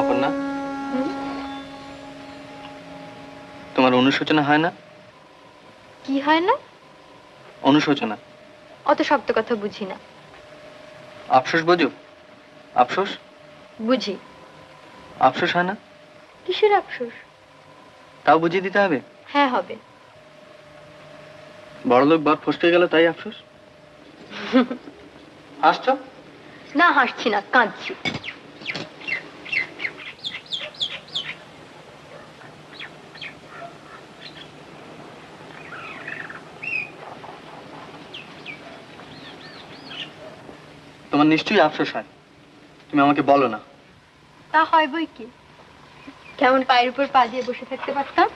অপর্ণা? তোমার অনুশোচনা হয় না? কি হয় না? অনুশোচনা? অত শক্ত কথা বুঝি না। আফসোস বোঝো? আফসোস? বুঝি। আফসোস হয় না? কিসের আফসোস? তাও বুঝিয়ে দিতে হবে? হ্যাঁ হবে। বড়লোক বাপ ফসকে গেল তাই আফসোস? হাসছো? না হাসছি না কাঁদছি। তোমার নিশ্চয়ই আফসোস হয়। তুমি আমাকে বলো না। তা হয় বই কি? কেমন পায়ের উপর পা দিয়ে বসে থাকতে পারতাম?